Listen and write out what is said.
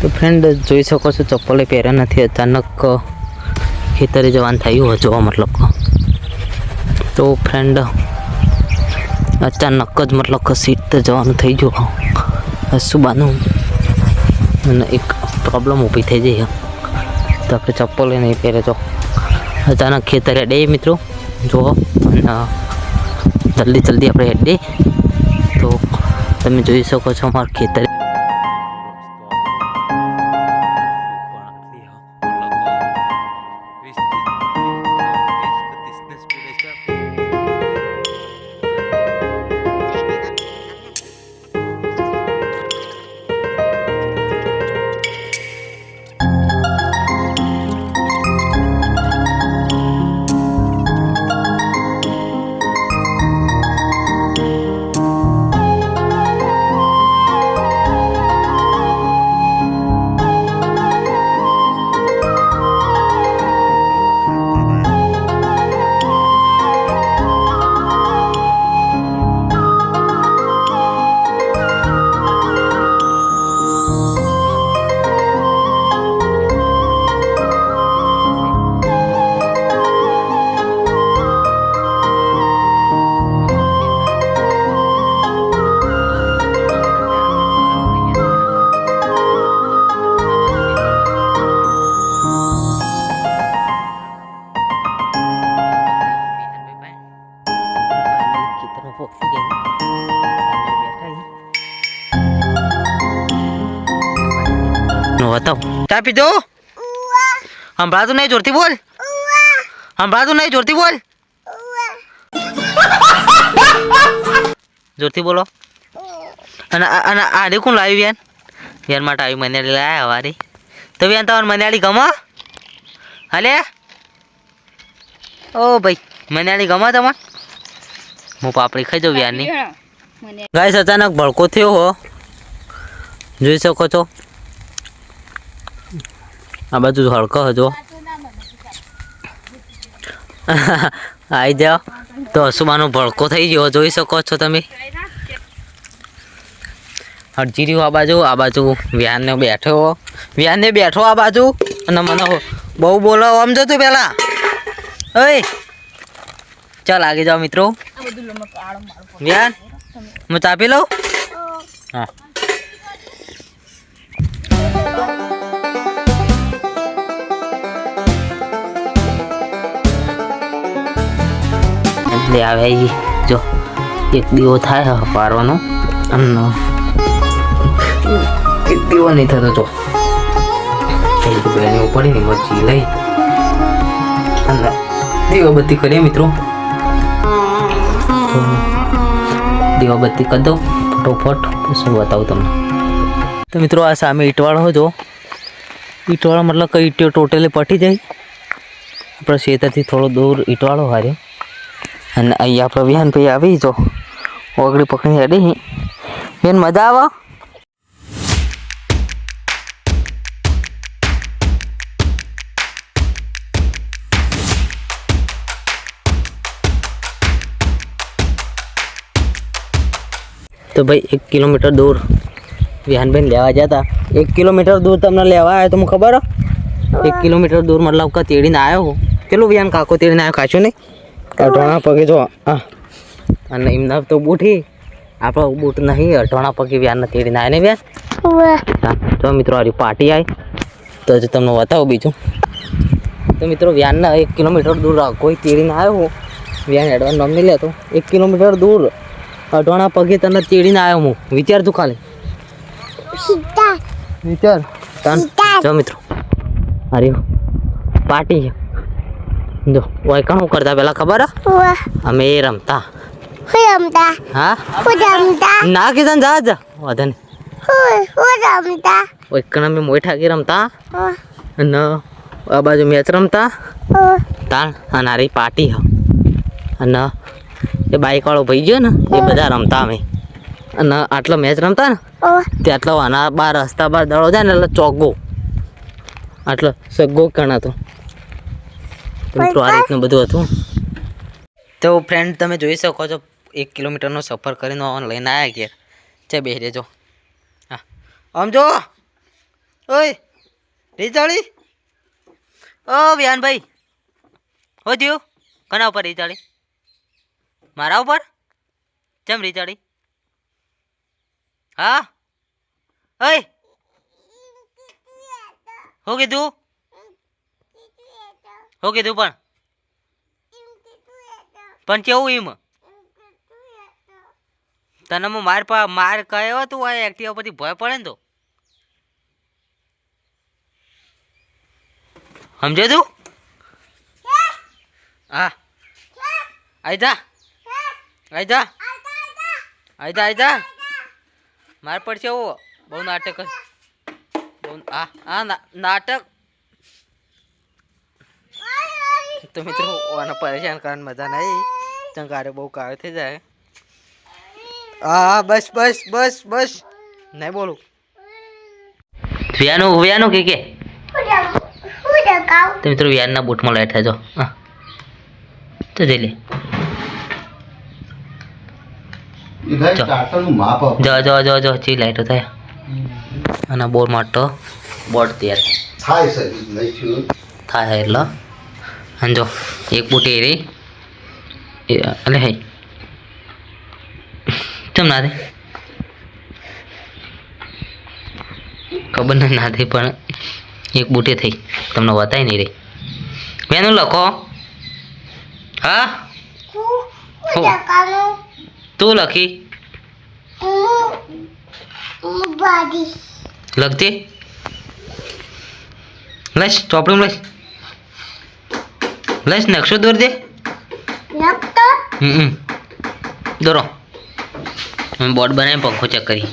તો ફ્રેન્ડ જોઈ શકો છો, ચપ્પલે પહેર્યા નથી, અચાનક ખેતરે જવાનું થયું જોવા મતલબ. તો ફ્રેન્ડ અચાનક જ મતલબ સીટ જવાનું થઈ ગયું સુબાનું અને એક પ્રોબ્લેમ ઊભી થઈ જઈ તો આપણે ચપ્પલે નહીં પહેરે તો અચાનક ખેતરે ડે મિત્રો. જુઓ અને જલ્દી જલ્દી આપણે હેડે તો તમે જોઈ શકો છો, અમારા ખેતરે બતાવ. ચા પીધો? સંભળાતું નહીં જોરથી બોલ. સંભળાતું નહીં જોરથી બોલ. જોરથી બોલો. અને અને આડે કોણ લાવ્યું વ્યાન? વ્યાન માટે આવી મનાલી લાયા વારી. તો વ્યાન તમારે મનાલી ગમો? હાલે? ઓ ભાઈ મનાલી ગમો તમારે હું પાપડી ખાઈ જાઉં વ્યાનની. ગાય અચાનક ભડકો થયો હો. જોઈ શકો છો. આ બાજુ હળકો હજો. આવી જાઓ. તો હસુમાનો ભડકો થઈ ગયો, જોઈ શકો છો તમે. હરજી રહ્યું આ બાજુ આ બાજુ વ્યાનને બેઠો. વ્યાનને બેઠો આ બાજુ. અને મને બહુ બોલો, આમ જતું પેલા. ઓય. ચાલ, આગી જાઓ મિત્રો. વ્યાન, હું ચાપી લઉં? હા. એટલે આવે જો, એક દીવો થાય પારવાનો. અને એક દીવો નહીં થતો, જો. એક બેની પડી ને મરચી લઈ. અને દીવાબત્તી કરીએ મિત્રો. દીવાબત્તી કરી દઉં ફટોફટ શું બતાવું તમને. તો મિત્રો, આ સામે ઈંટવાળો જો. ઈંટવાળો મતલબ કઈ ઈંટો ટોટલી પટી જાય. આપણે શેતરથી થોડો દૂર ઈંટવાળો હાર્યો અને અહીંયા આપણો વિહાન ભાઈ આવી જો ઓગળી પકડી હેડી બેન મજા આવે? તો ભાઈ એક કિલોમીટર દૂર. વિહાનબેન લેવા જતા એક કિલોમીટર દૂર તમને લેવા આવ્યો તો મને ખબર? એક કિલોમીટર દૂર મતલબ કે તેડીને આવ્યો હું. કેટલું વિહાન કાકો તેડીને આવ્યો કાચું નહીં? અઢોણા પગે જો આ અને એમના તો બૂઠી. આપણો બૂટ નહીં અઢોણા પગે વ્યાન તેડીને આવે ને વ્યાન? તો મિત્રો આ પાર્ટી આવી તો જો તમને બતાવું બીજું. તો મિત્રો વ્યાનના એક કિલોમીટર દૂર કોઈ તેડીને આવ્યો હું. વ્યાન એડવાન્સ નામ નહીં લેતો. એક કિલોમીટર દૂર. અઢોણા પગે તને તેડીને આવ્યો હું. વિચાર તું ખાલી. વિચાર. તન. જો મિત્રો. અરે પાર્ટી છે. જો ઓય હું કરતા પેલા ખબર? અમે એ રમતા. હા ના કિશન જા જા. વધન રમતા? ઓય કણ અમે મોઠા કે રમતા? ન આ બાજુ મેચ રમતા? તાણ અને આરી પાર્ટી હ. અને એ બાઈક વાળો ભાઈ ગયો ને એ બધા રમતા અમે. અને આટલો મેચ રમતા ને તે આટલો આના બાર રસ્તા બાર દડો જાય ને એટલે ચોગ્ગો. આટલો સગ્ગો કણ તો મિત્રો આ રીતનું બધું હતું. તો ફ્રેન્ડ તમે જોઈ શકો છો એક કિલોમીટરનો સફર કરીને લઈને આવ્યા ઘેર. છે બે રેજો હા. આમ જો. ઓય રીચાળી ઓ વ્યાનભાઈ. હો થયું કના ઉપર રીચાળી મારા ઉપર? કેમ રીચાળી હા? ઓય. હો કીધું? હો કીધું પણ? પણ કેવું એમ? તને હું માર પા, માર કયો તું આ એક્ટિવા પરથી ભય પડે ને તો? સમજે તું? હા. આઈ જા આઈ જા માર પડશે એવો. બહુ નાટક બહુ આ નાટક તો મિત્રો આને પરેશાન કરવાની મજા નહીં ચંગારે બહુ કાળ થઈ જાય. હા હા બસ બસ બસ બસ. નહીં બોલું. વ્યાનું વ્યાનું કે કે? તો મિત્રો વ્યાનના બૂટમાં લાઈટ થાય જો હા. તો જઈ લે. જો. જો જો જો ચી લાઈટો થાય. અને બોર માટો. બોર્ડ તૈયાર. થાય. થાય એટલે. અને જો એક બુટી રહી એ અલે હે. કેમ ના દે? ખબર નહીં ના થઈ પણ એક બુટી થઈ. તમને વતાય નહીં રહી મેનું લખો. હા? તું લખી. લખતી લઈશ ચોપડીમાં લઈશ. લઈશ નકશો દોર દે હમ દોરો. બોર્ડ બનાવી પંખો ચેક કરી.